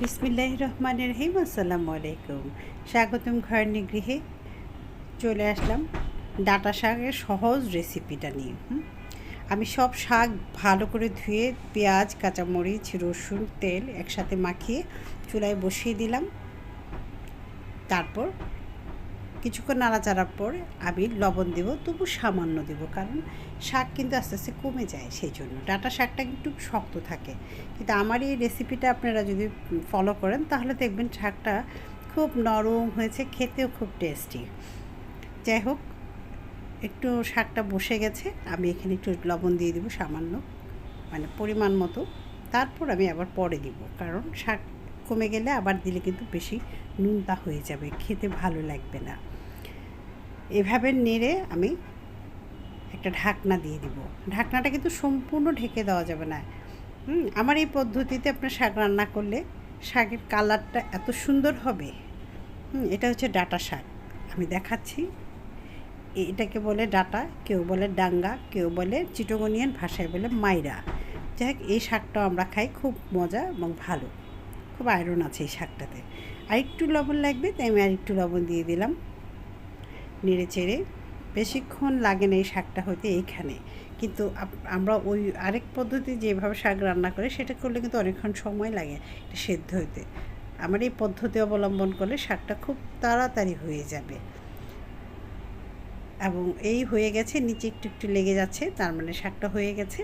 বিসমিল্লাহ রহমান রহিম, আসসালামু আলাইকুম। স্বাগতম ঘর গৃহে। চলে আসলাম ডাটা শাকের সহজ রেসিপিটা নিয়ে। আমি সব শাক ভালো করে ধুয়ে পেঁয়াজ, কাঁচামরিচ, রসুন, তেল একসাথে মাখিয়ে চুলায় বসিয়ে দিলাম। তারপর কিছুক্ষণ নাড়াচাড়ার পর আমি লবণ দেবো, তবু সামান্য দেবো, কারণ শাক কিন্তু আস্তে আস্তে কমে যায় সেই জন্য ডাটা শাকটা একটু শক্ত থাকে। কিন্তু আমার এই রেসিপিটা আপনারা যদি ফলো করেন, তাহলে দেখবেন শাকটা খুব নরম হয়েছে, খেতেও খুব টেস্টি। যাই হোক, একটু শাকটা বসে গেছে, আমি এখানে একটু লবণ দিয়ে দেবো সামান্য মানে পরিমাণ মতো। তারপর আমি আবার পরে দিব, কারণ শাক কমে গেলে আবার দিলে কিন্তু বেশি নুনতা হয়ে যাবে, খেতে ভালো লাগবে না। এভাবে নেড়ে আমি একটা ঢাকনা দিয়ে দিব। ঢাকনাটা কিন্তু সম্পূর্ণ ঢেকে দেওয়া যাবে না। আমার এই পদ্ধতিতে আপনার শাক রান্না করলে শাকের কালারটা এত সুন্দর হবে। এটা হচ্ছে ডাটা শাক। আমি দেখাচ্ছি। এটাকে বলে ডাটা, কেউ বলে ডাঙ্গা, কেউ বলে চিটগনিয়ান ভাষায় বলে মাইরা। যাই এই শাকটাও আমরা খাই, খুব মজা এবং ভালো। খুব আয়রন আছে এই শাকটাতে। আর একটু লবণ লাগবে, তাই আমি আর একটু লবণ দিয়ে দিলাম। নেড়ে চেড়ে। বেশিক্ষণ লাগে না এই শাকটা হতে এইখানে। কিন্তু আমরা ওই আরেক পদ্ধতি যেভাবে শাক রান্না করে, সেটা করলে কিন্তু অনেকক্ষণ সময় লাগে এটা সেদ্ধ হতে। আমার এই পদ্ধতি অবলম্বন করলে শাকটা খুব তাড়াতাড়ি হয়ে যাবে। এবং এই হয়ে গেছে, নিচে একটু একটু লেগে যাচ্ছে, তার মানে শাকটা হয়ে গেছে।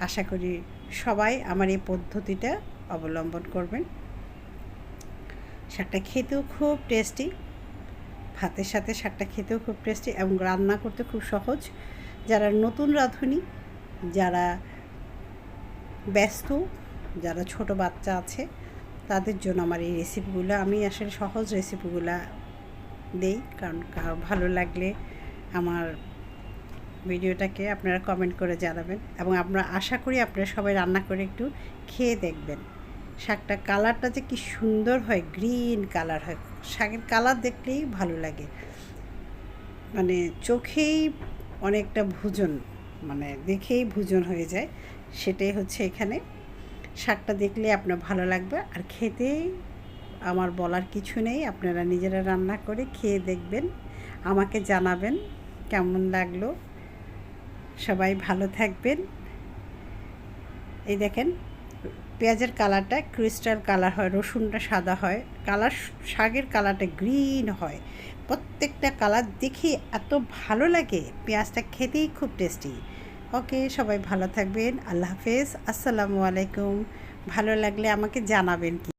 আশা করি সবাই আমার এই পদ্ধতিটা অবলম্বন করবেন। শাকটা খেতেও খুব টেস্টি ভাতের সাথে শাকটা খেতেও খুব টেস্টি এবং রান্না করতে খুব সহজ। যারা নতুন রাঁধুনি, যারা ব্যস্ত, যারা ছোট বাচ্চা আছে, তাদের জন্য আমার এই রেসিপিগুলো আমি আসলে সহজ রেসিপিগুলো দেই। কারণ কারও ভালো লাগলে আমার ভিডিওটাকে আপনারা কমেন্ট করে জানাবেন। এবং আমরা আশা করি আপনারা সবাই রান্না করে একটু খেয়ে দেখবেন। শাকটা কালারটা যে কি সুন্দর হয় গ্রিন কালার হয়। শাকের কালার দেখলেই ভালো লাগে। মানে চোখেই অনেকটা ভোজন মানে দেখেই ভোজন হয়ে যায়। সেটাই হচ্ছে এখানে। শাকটা দেখলে আপনার ভালো লাগবে। আর খেতেই আমার বলার কিছু নেই। আপনারা নিজেরা রান্না করে খেয়ে দেখবেন। আমাকে জানাবেন কেমন লাগল। সবাই ভালো থাকবেন। এই দেখেন পেঁয়াজের কালারটা ক্রিস্টাল কালার হয়, রসুনটা সাদা হয়। কালার, শাকের কালারটা গ্রিন হয়। প্রত্যেকটা কালার দেখে এত ভালো লাগে। পেঁয়াজটা খেতেই খুব টেস্টি। ওকে, সবাই ভালো থাকবেন। আল্লাহ হাফেজ। আসসালামু আলাইকুম। ভালো লাগলে আমাকে জানাবেন কি